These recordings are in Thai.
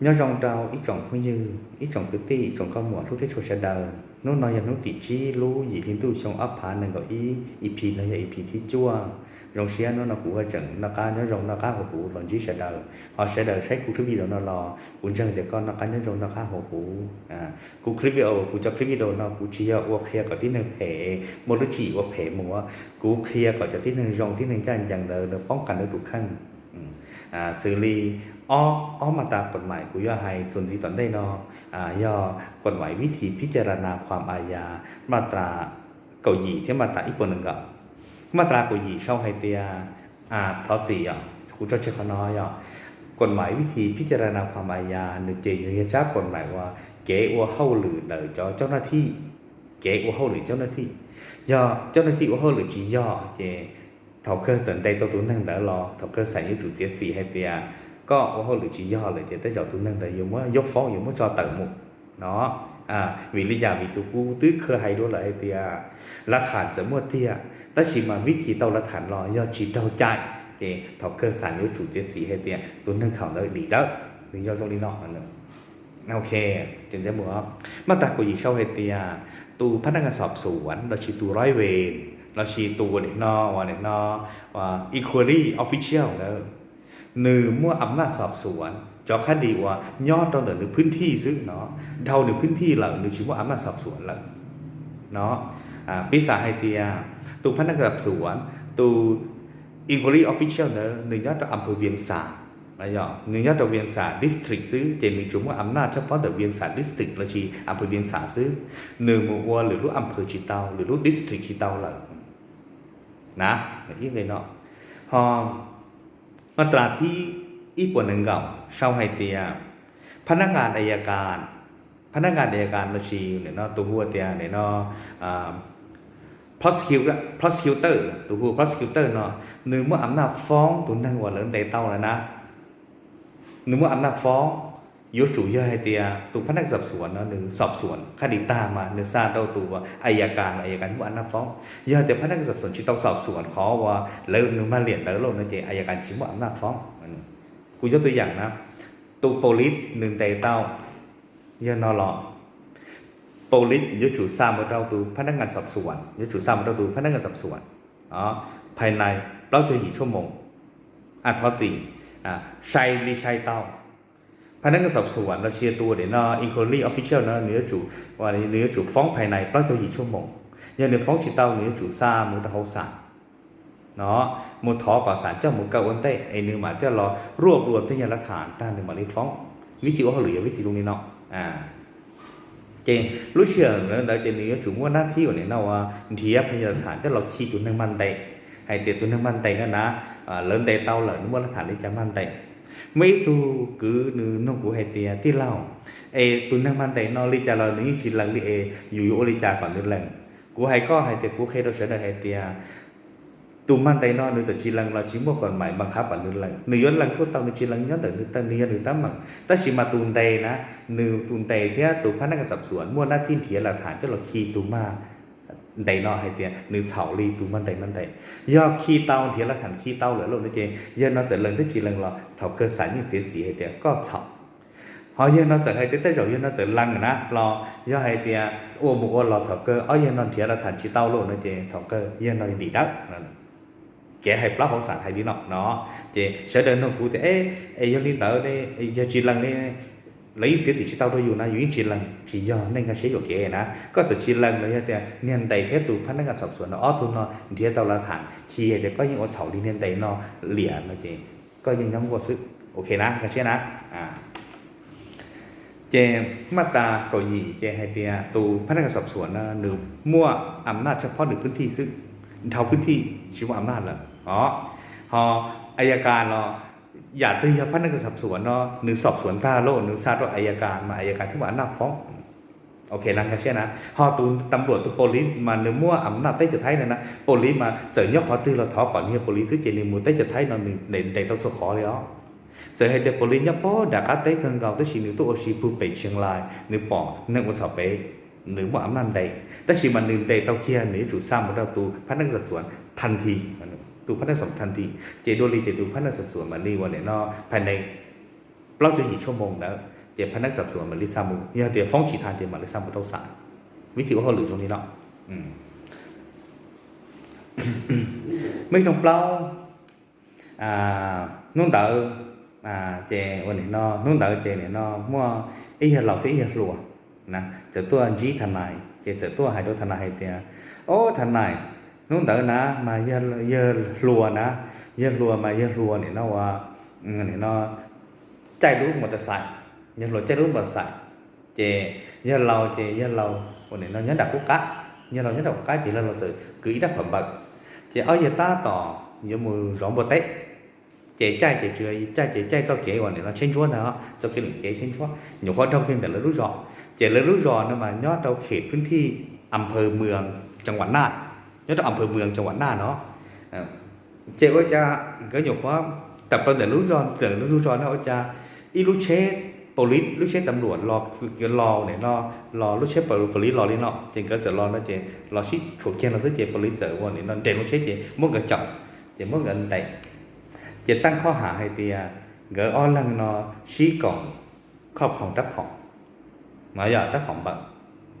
nhớ trong đầu ít trong cũng như ít trong cứ ti ít trong con mùa lúc thế chỗ sẽ đời nó nói là nó tỉ chi lú gì thì tu trong ấp phá nên gọi ý ý pì là ý pì thì chua rong xia nó nó cũng hơi chừng nó cá nhớ rong nó cá hồ cụ lần chỉ sẽ đời họ sẽ đời thấy cụ thứ video nó lò cũng chẳng để con nó cá nhớ rong nó cá hồ cụ à cụ clip video cụ cho clip video nó cụ chỉ ở ô kia có tí นึง thể một đứa chỉ ô thể mùa cụ kia có cho tí นึง rong tí นึง cho anh chẳng đời được ป้องกันได้ทุกขั้น อ้ออ้อมาตามกฎหมายกูย่อให้ส่วนที่ตอนได้นออ่าย่อกฎหมายวิธีพิจารณาความอาญา มาตราเกาหลีที่มาตราอีกคนหนึ่งก็มาตราเกาหลีช่องไฮเตียอ่าทอจีอะกูจะเชคน้อยอะกฎหมายวิธีพิจารณาความอาญาหรือเจยเจ้ากฎหมายว่า เก๋ว่าเข้าหรือเดอจอเจ้าหน้าที่ เก๋ว่าเข้าหรือเจ้าหน้าที่ย่อเจ้าหน้าที่ว่าเข้าหรือจีย่อเจ thầu cơ dẫn đây tôi tuấn năng đã lo thầu cơ sản như chủ chế gì hay tia có ô hô lựa chỉ do là chỉ tới giờ tuấn năng đã dùng mới dốc phó dùng mới cho tận một nó à vì lý do vì tôi cú tứ khơ hay đó là hay tia là thản dẫn mua tia ta chỉ mà viết thì tao là thản lo do chỉ tao chạy thì thầu cơ sản như chủ chế gì hay tia tuấn năng chọn đời lý đó lý do trong lý đó nữa โอเคเจนเจมัวมาตรากุยเช่าเฮเตียตูพนักงานสอบสวนเราชีตูร้อยเวรเราชีตูเนี่ยนอว่าเนี่ยนอว่า equally official แล้วหนึ่งมั่วอำนาจสอบสวนจอ หนึ่งเมื่ออำนาจสอบสวนจ่อ qua nho trong tờ nước พื้นที่ซึ่งเนาะเดาหรือพื้นที่หลังหรือชื่อว่าอำนาจสอบสวนหลังเนาะปิสาไฮเตียตูพนักงานสอบสวนตูอินควอรี่ออฟฟิเชียลเนาะหนึ่งยอดต่ออำเภอเวียงสาระยองหนึ่งยอดต่อเวียงสาดิสตริกซื้อเจมีจุ่มว่าอำนาจเฉพาะต่อเวียงสาดิสตริกระชีอำเภอเวียงสาซื้อหนึ่งมัวหรือรู้อำเภอจีเตาหรือรู้ดิสตริกจีเตาหลังนะอย่างนี้เลยเนาะฮอ มาตราที่อีปวนหนึ่งเก่าเช่าไฮเตีย พนักงานอายการ พนักงานอายการเราชีเนี่ยเนาะตัวหัวเตียเนี่ยเนาะอ่า prosecutor prosecutor ตัวหัว prosecutor เนาะหนึ่งเมื่ออำนาจฟ้องตัวนั่งวัวเริ่มเตเต้าแล้วนะหนึ่งเมื่ออำนาจฟ้อง ยกจู่ย่อยให้เตียตุพนักสอบสวนเนาะหนึ่งสอบสวนคดีตามมาหนึ่งซาเต้าตัวอายการอายการที่ว่าอำนาจฟ้องย่อยแต่พนักสอบสวนที่ต้องสอบสวนขอว่าแล้วหนึ่มาเหรียญแล้วลงนะเจอายการชิมว่าอำนาจฟ้องกูยกตัวอย่างนะตูโปลิสหนึ่งเตเต้าย่อนอรอโปลิสยกจู่ซามาเต้าตูพนักงานสอบสวนยกจู่ซามาเต้าตูพนักงานสอบสวนอ๋อภายในเราจะกี่ชั่วโมงอะทอจีอ่าใช่หรือใช่เต้า พนักงานสอบสวนเราเชียร์ตัวเดี๋ยวนอ inquiry official เนาะเนื้อจุว่าเนื้อจุฟ้องภายในประมาณ4ชั่วโมงยังเนื้อฟ้องชิเต้าเนื้อจุซ่ามุตะเฮาสารเนาะมูทอป่าสารเจ้าหมูเกาอันเต้ไอเนื้อหมาเจ้ารอรวบรวมที่พยานหลักฐานต้าเนื้อหมาเลยฟ้องวิธีว่าเขาหรือวิธีตรงนี้เนาะอ่าจงรู้เชื่อเนื้อดาวเนื้อจุงว่าหน้าที่ของเนี่ยนะว่าเทียบพยานหลักฐานเจะเราชี้จุดหนึ่งมันเตะให้เตียตัวหนึ่งมันเตะนั่นนะเริ่มเตะเต้าเลยนึกว่าหลักฐานที่จะมันเตะ mấy tu cứ nữ nông của hay tiền tí lao ê tu nâng man tay nó đi chả là nữ chỉ lần đi ê dù dù đi chả còn được lần của hay có hay tiền của hay đâu sẽ được hay tiền tu man tay nó nữ tự chỉ lần là chỉ một còn mãi bằng khắp bản nữ lần nữ yon lần của tao nữ chỉ lần nhớ tự nữ tân nữ nữ tắm bằng ta chỉ mà tu tay na nữ tu tay thế tu phát năng sập s วน mua na thiên thiệt là thản cho là khi tu ma ได้นอให้เตียหรือเฉาลีตูมันได้มันได้ยอบขี้เต้าเทียละขันขี้เต้าเหลือลงนี่เองเยอนนอจากเลิงที่จีเลิงหรอเถาเกิดสายยิ่งเสียสีให้เตียก็เฉาเฮาเยอนนอจากให้เตี้เต้เฉาเยอนนอจากลังนะรอย่อให้เตียโอ้มุกโอ้รอเถาเกิดอ้อยเยอนอนเทียละขันขี้เต้าลงนี่นเองเถาเกิดเยอะนอนดีดักแกให้ปลาของสารให้ดีเนาะเนาะเจเสด็จนงกูแต่เอ๊ะไอ้ยังลินเต๋อเนี่ยไอ้ยาจีลังเนี่ยะเดียวตาละฐานทีแต่ก็ยังเอาเฉาดีเนียนใดนาะเหรียญนะเจก็ยังย้ำว่าซื้อโอเคนะก็เช่นะอ่าเจมาตาเกาหลีเจให้เตียตูพนักงานสอบสวนนะหรือมั่วอำนาจเฉพาะหรือพื้นที่ซึ่งเท่าพื้นที่ชื่อว่าอำนาจเหรออ๋อพออายการเนาะ อย่าตีพนักงานสอบสวนเนาะหรือสอบสวนท่าโลกหรือซาดอายการมาอายการที่ว่าหน้าฟ้องโอเคนะกันเช่นนะพอตูนตำรวจตัวโปลิสมาเนื้อมั่วอำนาจใต้จะไทยนะนะโปลิสมาเจอยกขอตื้อเราท้อก่อนเนี่ยโปลิสซื้อเจนิมูใต้จะไทยนอนหนึ่งในในแต่ต้องสขอเลยอ๋อเจอให้แต่โปลิสยับป้อดักอาเต้เกินเก่าตัวชีนึงตัวโอชีปูไปเชียงรายหนึกป่อหนึกว่าสอบไปหรือว่าอำนาจใดแต่ชีมันหนึ่งใดเต้าเคียนหรือจุดสร้างมาเราตูพนักงานสอบสวนทันทีมัน ตูพนักสอบทันทีเจโดรีเจตูพนักสอบสวนมาลีวันเนี่ยนาะภายในเปล่าจะกี่ชั่วโมงแล้วเจพนักสอบสวนมาลิซามูเนี่ยเดี๋ยฟ้องฉีทานเดี๋ยมาลิซามูต้องศาลวิธีว่าเขาหรือตรงนี้เนาะไม่ต้องเปล่าอ่านุ่นเต๋ออ่าเจวันนี้นาะนุ่นเต๋อเจเนี่ยนาะมั่วไอ้เหี้ยเราที่ไอ้เหี้ยหลัวนะเจอตัวจีทนายเจเจอตัวไฮโดทนายเตียโอ้ทนาย นุ่นเต๋อนะมาเยอะเยอะหลัวนะเยอะหลัวมาเยอะหลัวเนี่ยเนาะว่าอืมเนี่ยเนาะใจรู้มอเตอร์ไซค์เยอะหลัวใจรู้มอเตอร์ไซค์เจเยอะเราเจ year เราวันนี้เนาะ nhớ đặt quốc cá year เรา nhớ đặt quốc cá chỉ là เราจะ gửi đáp phẩm bậc chị ở giờ ta tỏ giờ mùi rõ bột tết chị trai chị chưa trai chị trai cho kế còn để nó trên chúa đó cho cái lượng kế trên chúa nhiều khoa trong kinh แต่ละรู้ rõ chị là รู้ rõ นั่นมา ยอดเราเขตพื้นที่อำเภอเมืองจังหวัดน่าน ยอดเราอำเภอเมืองจังหวัดน่านเนาะ chị có cha có nhiều khóa tập trong แต่รู้ rõ แต่รู้ rõ นะจะอีลูเชส police ลูกเชสตำรวจรอคือรอเนี่ยรอรอลูกเชส police รอนี่เนาะเจงก็จะรอนะเจรอชิถูกเกณฑ์เราซื้อเจ police เจอวันนี้นาะเจลูกเชสเจมุ่งกระจกเจมุ่งเงินเตะเจตั้งข้อหาให้เตียเกออ้อนลังเนาะชี้กล่องครอบของรับของมาอย่ารับของบัง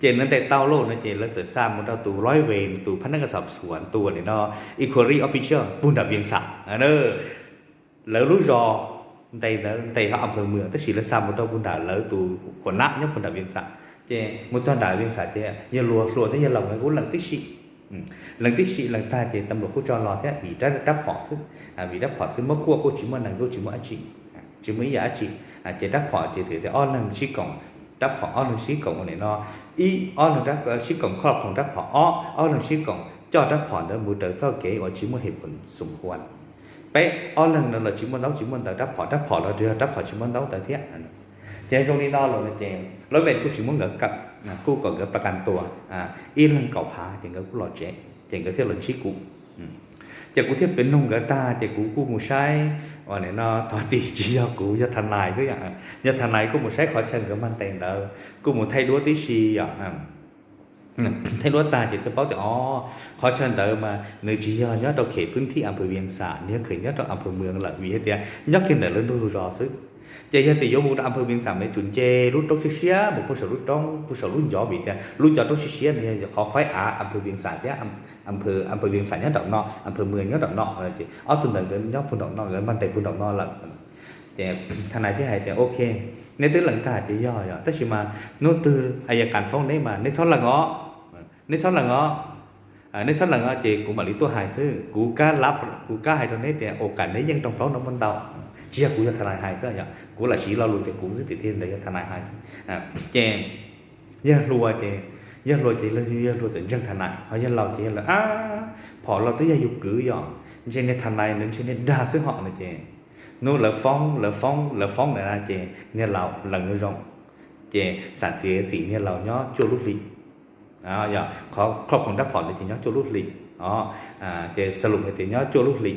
ป้าตำรวจเนี่ยย่อเขาเนี่ยเนาะอำเภอเมืองจังหวัดน่านป้าตำรวจเตนเนี่ยป้าตำรวจย่อพูนอำเภอเวียงสะเนาะเจนนุ่งไฮเตียป้าตำรวจเตนผมว่าอำนันเตมั่วเลยปั้นใดคือแล้วปอดเฉาก็ถือแล้วเตเต้าทันทองเจนนั้นแต่เต้าโลกนะเจนแล้วจะสร้างมันเอาตัวร้อยเวรตัวพนักงานสอบสวนตัวเนี่ยเนาะอีควอรี่ออฟฟิเชียลปุ่นดับเวียงสะเนอแล้วรู้รอ đây là đây họ อำเภอเมืองแต่สิละซ้ำมันต้องปุ่นดาแล้ ดับผออหนึ่งชิ้นของเนี่ยเนาะอีออหนึ่งรับชิ้นงครอบของดับผอออหนึ่งชิ้นงจอดรับผอเดิมมือเดิมเจ้าเก๋ว่าชิ้นมือเหตุผลสมควรไปออหนึ่งเราชิ้นมืนเราชิ้นมือเดิมรับผอดับผอเราเดือดดับผอชิ้นมือเราแต่เที่ยเจ้าตรงนี้นอเราเจมร้อยเวรกู้ชิ้นเงือกักู้ก่อนกับประกันตัวอ่าอีเรื่องเก่าพาเจงก็กู้หล่อเจ๊เจงก็เที่ยวหล่งชิ้นกูเจ้กูเที่ยวเป็นนงกับตาเจ้กูกู้มูใช้ วันนี้เนาะตอนจีจียกูจะทนายก็อย่างจะทนายกูมูใช้ขอเชิญกับมันแต่งเด้อกูมูไทยรั้วที่ชีอย่าง thay lúa ta thì theo báo thì ó khó chân đỡ mà nơi chỉ do nhớ đầu khể พื้นที่อำเภอเวียงสาเนี่ยเคย nhớ đầu อำเภอเมือง là vì thế nhớ khi nào lớn tôi rò sức เจยติโยมูอำเภอเวียงสามในจุนเจรุ่นต้องเชียบุผู้สรุ่นต้องผู้สรุ่นยอบีแต่รุ่นยอต้องเชียเนี่ยขอไฟอาอำเภอเวียงสามเนี่ยอำเภออำเภอเวียงสามเนี่ยดอกนอกอำเภอเมืองเนี่ยดอกนออะไรจีเอาตุนเดินยอดพุ่นดอกนอกเงินมันแต่พุ่นดอกนอกละเจทนายที่ให้เจโอเคในตื้อหลังตาจะย่อยแต่ชิมาโนตตื้ออายการฟ้องได้มาในซ้อนหลังอ้อในซ้อนหลังอ้อในซ้อนหลังอ้อเจกูมาลิตัวหายซื้อกูกล้ารับกูกล้าให้ตรงนี้แต่โอกาสนี้ยังต้องฟ้องน้องบนเตา chia cú cho thằng này hai sao nhở. Cú là chỉ lo lùi thì cú rất tự thiên đấy cho thằng này hai à chèn giờ lùa chèn giờ lùa thì là giờ lùa thì chân thằng này. Họ giờ lâu thì là à họ lo tới giờ dục cử giờ trên này thằng này nên trên này đa số họ này chèn nó là phong là phong là phong này là chèn nhà lâu lần nữa rộng chèn sản chế chỉ nhà lâu nhó chua lúc lì à giờ, khó khó còn đáp họ thì nhó chua lúc lì đó à chèn sơ lục thì nhó chua lúc lì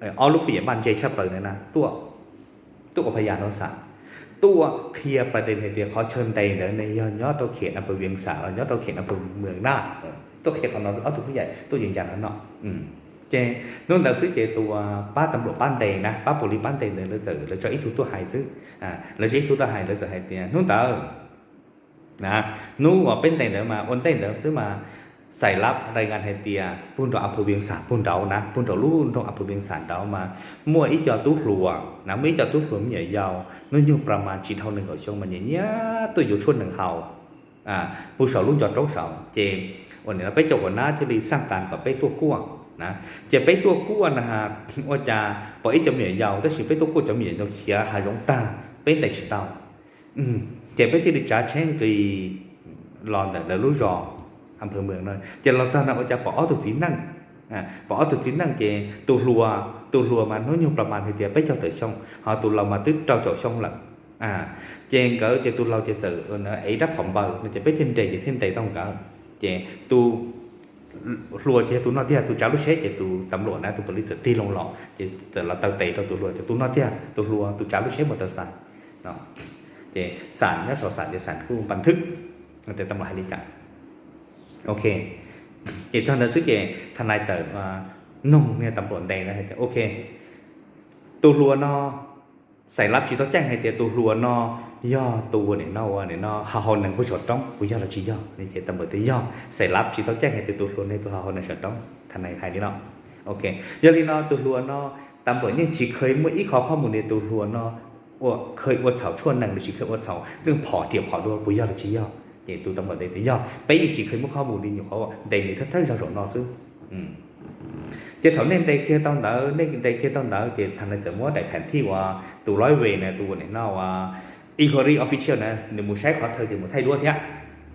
เออเอารู้ผู้ใหญ่บ้านเจชับเลยนะตัวตัวกับพยานเราสาตัวเคลียร์ประเด็นให้เดียวเขาเชิญใดเดี๋ยในยอดยอดเราเขียนอำเภอเวียงสาเรายอดเราเขียนอำเภอเมืองน่านตัวเขียนของเราเอาตัวผู้ใหญ่ตัวยืนยันแล้วเนาะอืมเจนู่นแต่ซื้อเจตัวป้าตำรวจบ้านเตงนะป้าปุริบ้านเตงเลยเราเจอเราจะอีทุตัวหายซื้ออ่าเราจะอีทุตัวหายเราจะหายเตียนู่นแต่นะนู่นว่าเป็นเตงเดี๋ยวมาอ้นเตงเดี๋ยวซื้อมา ใส่รับรายงานให้เตียปุ่นเราอำเภอเวียงสาปุ่นเรานะปุ่นเราลู่ตรงอำเภอเวียงสาเรามามั่วอีจอตู้หลวงนะไม่จอตู้หลวงใหญ่ยาวนู่นอยู่ประมาณจีเท่าหนึ่งกับช่วงมันเนี้ยตัวอยู่ช่วงหนึ่งเฮาอ่าผู้สาวรุ่นจอดรถเสาเจมวันนี้เราไปจบหัวหน้าที่รีสร้างการกับไปตัวก้วนะจะไปตัวกู้นะฮะว่าจะปล่อยจะเหมียยาวแต่สิไปตัวกู้จะเหมียเราเขียหายงตาเป็นแต่ชิตาอืมจะไปที่ดิจ่าเช่นกีรอนแต่แล้วรู้รอ อำเภอเมืองนั่นจะเราจะนะว่าจะปอตัวจีนนั่งอ่าปอตัวจีนนั่งเจตัวรัวตัวรัวมาโน้อยอยู่ประมาณเดียวไปเจ้าเต๋อช่อง họ tụi เรามาตึ๊ดเจ้าเจ้าช่อง lận à chèn cỡ cho tụi เราจะเจอ nó ấy đắp phòng bờ nó จะไป thiên trì thì thiên trì tông cỡ chèn tu รัวเจตุนอเทียตุจ้าลูกเชเจตุตำรวจนะตุปริจตีลงหลอกเจเจเราเตะเตะตัวรัวเจตุนอเทียตุรัวตุจ้าลูกเชมอเตอร์ไซค์เนาะเจสารเนี่ยสอสารเจสารกู้บันทึกแต่ตำรวจให้ดีจัง โอเคเจจอนเดซื้อเจทนายเจอมานุ่งเนี่ยตำรวจแดงนะเจโอเคตัวรัวนอใส่รับจีต้องแจ้งให้เตียตัวรัวนอย่อตัวเนี่ยนอว่าเนี่ยนอหาหนังผู้ชดต้องผู้ย่อเราจีย่อนี่เจตำรวจตีย่อใส่รับจีต้องแจ้งให้เตียตัวรัวในตัวหาหนังชดต้องทนายไทยนี่เนาะโอเคยอลีนอตัวรัวนอตำรวจยังจีเคยเมื่ออีขอข้อมูลในตัวรัวนอว่าเคยว่าเฉาชวนหนังหรือจีเคยว่าเฉาเรื่องผอเตียบผอด้วยผู้ย่อเราจีย่อ เจตัวตำรวจได้ตีย่อไปอีกจีเคยเมื่อข้อมูลดีอยู่เขาว่าเด็กนี่ถ้าถ้าเราสอนนอซื้ออืม chỉ thấu nên đây kia tao đỡ nên đây kia tao đỡ chỉ thằng này chậm quá đại phản thi ว่า tụ nói về này tụ này nó ว่า equally official นะหนึ่งมูใช้ขอเธอจะมูไทยด้วยเนี่ยอ๋อหนึ่งที่ที่มันสู้บุตรทนายอ๋อจะหนึ่งมูไทยด้วยตาะหนึ่งมูตื้มว่าแผนที่เนี่ยรู้ตรงเลย nó ขอเชิญเตะขอ no เลยรู้วยเนี่ยขอ no จะ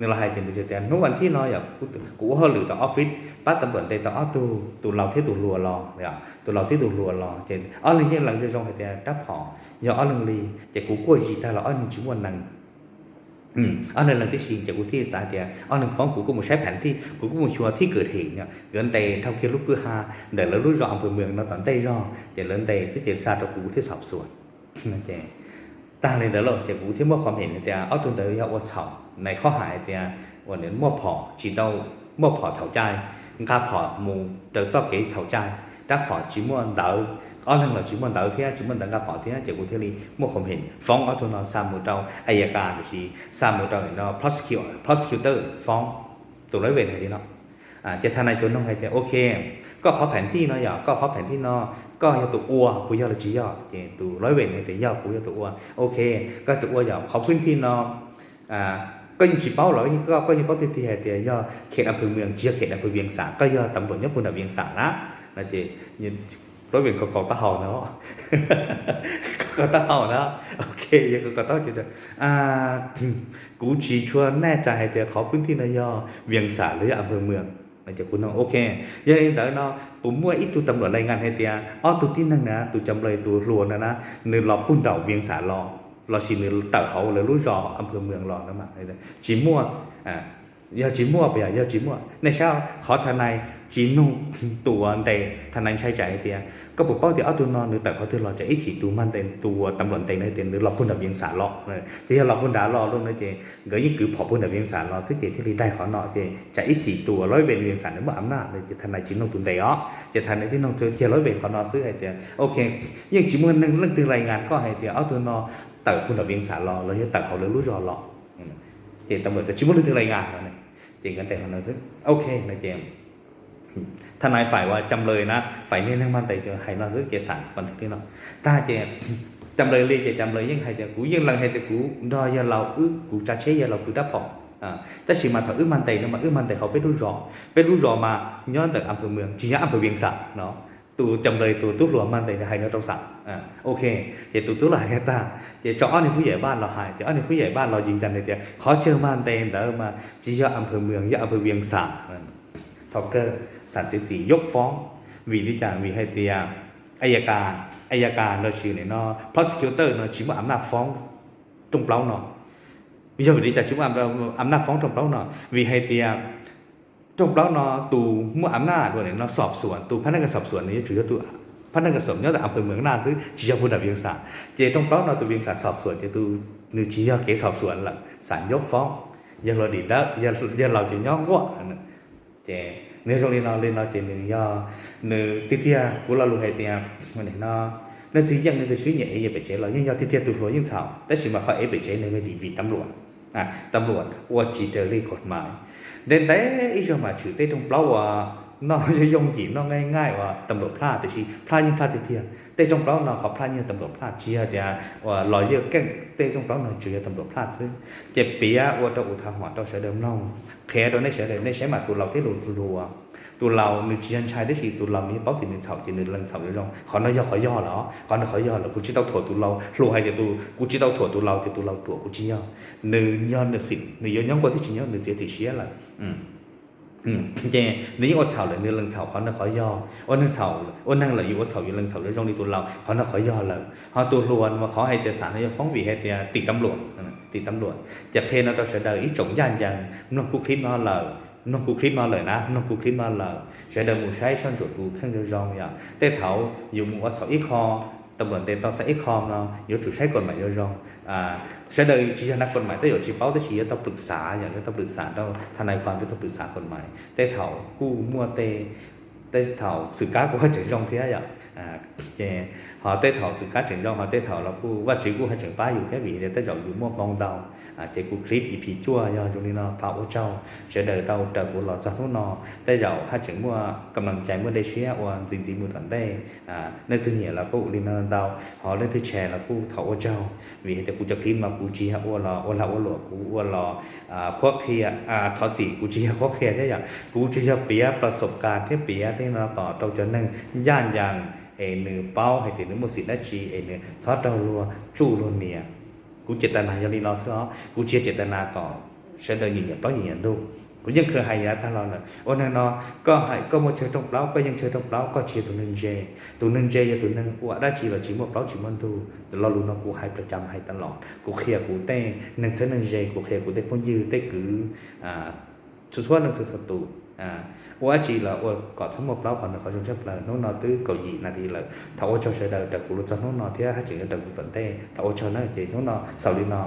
จะละหาย nên là hai tiền được tiền nếu anh thi nói là cũ hơn lửa tại office bắt tầm luận tay tại tu tu lao thế tu lùa lò đấy tu lao thế tu lùa lò trên ở lần hiện lần cho trong cái đáp họ giờ ở lần ly chỉ cũ quay gì ta là ở lần chúng quan năng ừ ở lần lần ที่สี่จะกูที่สาเดีย ở lần phóng của กู một ใช้แผนที่กูก็ một ชัวที่เกิดเหตุเนี่ยเกินเตะเท่าเคียลูกคือฮาเดี๋ยวเรารู้rõอำเภอเมืองเราตอนเตะrõจะเลินเตะซึ่งจะซาตะกูที่สอบสวนนั่นเจตาเลยเดี๋ยวเราจะกูที่เมื่อความเห็นเนี่ยเอาตัวเดียวว่าเฉา ในข้อหาเนี่ยวันนี้มั่วผอchỉ到มั่วผอ吵架งาผอมูเดี๋ยวจะเกี่吵架ถ้าผอchỉ muốn đỡ có lần là chỉ muốn đỡ thế chỉ muốn đỡ ngาผอthế chỉ có thế nàyมั่วความเห็นฟ้องเอาตัวเราสามมือเราอายการหรือที่สามมือเราเนี่ยเนาะ prosecutor prosecutor ฟ้องตัวร้อยเวรอะไรเนาะอ่าจะทนายจนต้องให้แต่โอเค ก็ขอแผนที่เนาะอย่าก็ขอแผนที่เนาะก็要ตัวอัวปุยยอหรือจียอเจตัวร้อยเวรเนี่ยแต่ยอปุยยอตัวอัวโอเค ก็ตัวอัวอย่าขอพื้นที่เนาะอ่าก็ยัง chỉ bao là ก็ก็ยัง bao tiền tiền tiền do เขตอำเภอเมืองเชียเขตอำเภอเวียงสาก็ยอตำรวจยพลเวียงสานะนะเจยินร้อยเวรก็กองตะเฮาเนาะก็ตะเฮานะโอเคยังก็ต้องจะอ่ากู chỉ ชวนแน่ใจเดี๋ยวขอพื้นที่นายอเวียงสาหรืออำเภอเมือง นจะคุณน้องโอเคยังไงแต่เนาะผมว่าอีตัวตำรวจรายงานให้เตียอ้อตัวที่นั่งนะตัวจำเลยตัวรัวนะนะนึกรอปุ่นเดาเวียงสารอเราชินเนื้อเต่าเขาเลยรู้จออำเภอเมืองรอนะมาจีมั่วอ่า อย่าจีมั่วไปอย่าจีมัวในเช้าขอทนายจีนุตัวเตทนายใช้ใจเตียก็ปกป้องที่เอาตัวนอนหรือแต่เขาที่เราจะไอฉีตัวมันเต็ตัวตำรวจเต็ในเต็นหรือเราพุ่นดับเวียงสารรอกเลยที่เราพุ่นดารอรุ่นนั่นเจก็ยิ่งคือพอพุ่นดับเวียงสารรอซึ่งเจที่รีได้ขอเนาะเจจะไอฉีตัวร้อยเวรเวียงสารในเมื่ออำนาจเลยจะทนายจีนุตุนเตอ๋อจะทนายที่น้องเจอเทียร้อยเวรขอเนาะซื้อให้เตียโอเคยิ่งจีมื่อนึงเรื่องตื่นรายงานก็ให้เตียเอาตัวนอ tự คุณ là viên xả lò là tự họ là lúa rò lò chị tâm người ta chỉ muốn được r ายงานแล้วเนี่ยจริงกันแต่มันเคนะ เจมทนายฝ่ายว่าจำเลยนะ ฝ่ายนี้นั่งมันแต่เจอให้เราซื้อเจสันวันที่เนาะตาเจจำเลยเรียกเจจำเลยยังให้เจกูยังลังให้เจกูรอยาเราอึกูจะเชยาเราคือดับพออ่าแต่สิมาถ้าอึมันแต่เนาะมาอึมันแต่เขาไปรู้รอไปรู้รอมาย้อนแต่อำเภอเมืองจริงๆอำเภอเวียงสะเนาะ ตตูจำเลยตูตุ๊หลวมมันแต่ให้เนื้อต้องสั่งอ่าโอเคเจตูตุ๊หลายตาเจจอ้อนในผู้ใหญ่บ้านเราหายเจอ้อนในผู้ใหญ่บ้านเรายิงจันเลยเจขอเชิญมันเต็มเดิมมาจียอำเภอเมืองยอำเภอเวียงสาทอกเกอร์สันติสียกฟ้องวีวิจารณ์วีให้เตียอายการอายการเราชื่อเนี่ยเนาะ prosecutor เนาะชิมอำนาจฟ้องตรงเปล่าเนาะวิจารณ์วิจารณ์ชิมอำนาจฟ้องตรงเปล่าเนาะวีให้เตีย จบแล้วเนาะตูเมื่ออำนาจด้วยเนี่ยเนาะสอบสวนตูพนักงานสอบสวนนี่主要ตูพนักงานสอบเนี่ยแต่อำเภอเมืองน่านซึ่งจียาพูดแบบเวียงสาเจตรงเปล่าเนาะตูเวียงสาสอบสวนเจตูนึจียาเกสอบสวนละศาลยกฟ้องยังเราดีแล้วยังยังเราจะย่องก็เจเนื้อตรงนี้เนาะเล่นเนาะเจนึงย่อเนื้อติเตียกูเราลูกให้เตียมันเน ตำรวจว่าจีเจอรี่กฎหมายเดนแต่อีชมาชื่อเต้ตรงเปล่าว่าน้องจะยงจีน้องง่ายๆ ว่าตำรวจพลาดแต่ชีพลาดยิ่งพลาดเทียงเต้ตรงเปล่าน้องเขาพลาดยิ่งตำรวจพลาดเชียร์จะว่าลอยเยอะเก่งเต้ตรงเปล่าน้องเชียตำรวจพลาดซึ่งเจ็บปียะว่าตัวอุทาหรณ์ตัวเสือเดิมน้องแค่ตัวนี้เสือเดิมนใช้มาตัวเราที่หลุดรัว ตัวเรามีจีนชายได้สีตัวเรามีเป้าติดในเสาติดในลันเสาในรองขอนอย่อขอย่อเหรอขอนขอย่อเหรอกูชี้เต้าถั่วตัวเราโลหะเดียวตัวกูชี้เต้าถั่วตัวเราเดียตัวเราตัวกูชี้ย่อหนื้อย่อเนื้อสิ่งเนื้อย่อย่องกว่าที่ชี้ย่อหนื้อเจ็ดสิเชี่ยละอืมอืมเจนื้อดเสาเลยเนื้อลันเสาขอนขอย่ออดนึ่งเสาอดนั่งเลยอยู่อดเสาอยู่ลันเสาในรองในตัวเราขอนขอย่อเลยฮอตัวลวนมาขอให้เตียสารให้ฟ้องวีให้เตีติดตำรวจติดตำรวจจาเทนเราเสด็จอีจงย่านยังนุ่งคุกคลิปนอนเลย จะเดินหมู่ใช้ช่างจุดตูเครื่องจะรองอย่างเต้เถาอยู่หมู่วัดเฉาอีคอตำรวจเต้ต้องใส่อีคอมเนาะอยู่จุดใช้กฎหมายยรองอ่า sẽ đời chỉ là กฎหมายแต่อยู่ chỉ báo tới chỉ ต้องปรึกษาอย่างนี้ต้องปรึกษาต้องทนายความก็ต้องปรึกษากฎหมายแต่เถากู้มั่วเตแต่เถาสื่อก้าก็ให้ถึงรองเทียอย่าง 啊，这好对头是卡成长好对头，然后我只顾还成八有天味的，但是有莫帮到啊，这顾 clip 一批做要从里呢跑欧洲，这得到得顾老早弄呢，但是还成我กำลังใจเมื่อได้เชื่อว่าจริงๆมือตอนได้อ่าในตัวเนี่ยเราก็อุลินาดาวหอในตัวแชร์เราก็ถอดเจ้าวีแต่กูจะพิมพ์มากูจีฮะอ้วนรออ้วนละอ้วนหลวกูอ้วนรออ่าควบเทียอ่าทอสีกูจีฮะควบเทียได้อย่างกูจีฮะเปียประสบการณ์ที่เปียที่เราต่อตรงจนหนึ่งย่านอย่าง เอเนื้อเป้าให้ถึงนึกมุสินาจีเอเนื้อซอสเราลัวจูรัวเนียกูเจตนาอย่างนี้เราซะกูเชื่อเจตนาต่อเชื่อเดินยิงอย่างเป้ายิงอย่างดูกูยังเคยหายาตลอดเลยโอ้นั่นเนาะก็หายก็มาเชื่อตรงเปล่าไปยังเชื่อตรงเปล่าก็เชื่อตัวนึงเจตัวนึงเจอยาตัวนึงกูได้จีเราจีมาเปล่าจีมันดูแต่เรารู้เนาะกูหายประจำหายตลอด กูเคลียกูเต้นึงเชื่อนึงเจกูเคลียกูเต้พ้นยืดเต้กืออ่าชุดว่านึงสุดสตูอ่าว่าจีละว่าก่อนสมมติเราคนเขาชงชับเลยน้องนอตื้อเกาหลีนาทีเลยถ้าว่าชอบใช้เดินแต่กูรู้จักน้องนอที่ให้จึงจะเดินกูตันเต้ถ้าว่าชอบนั่นจีน้องนอสาวลีนอ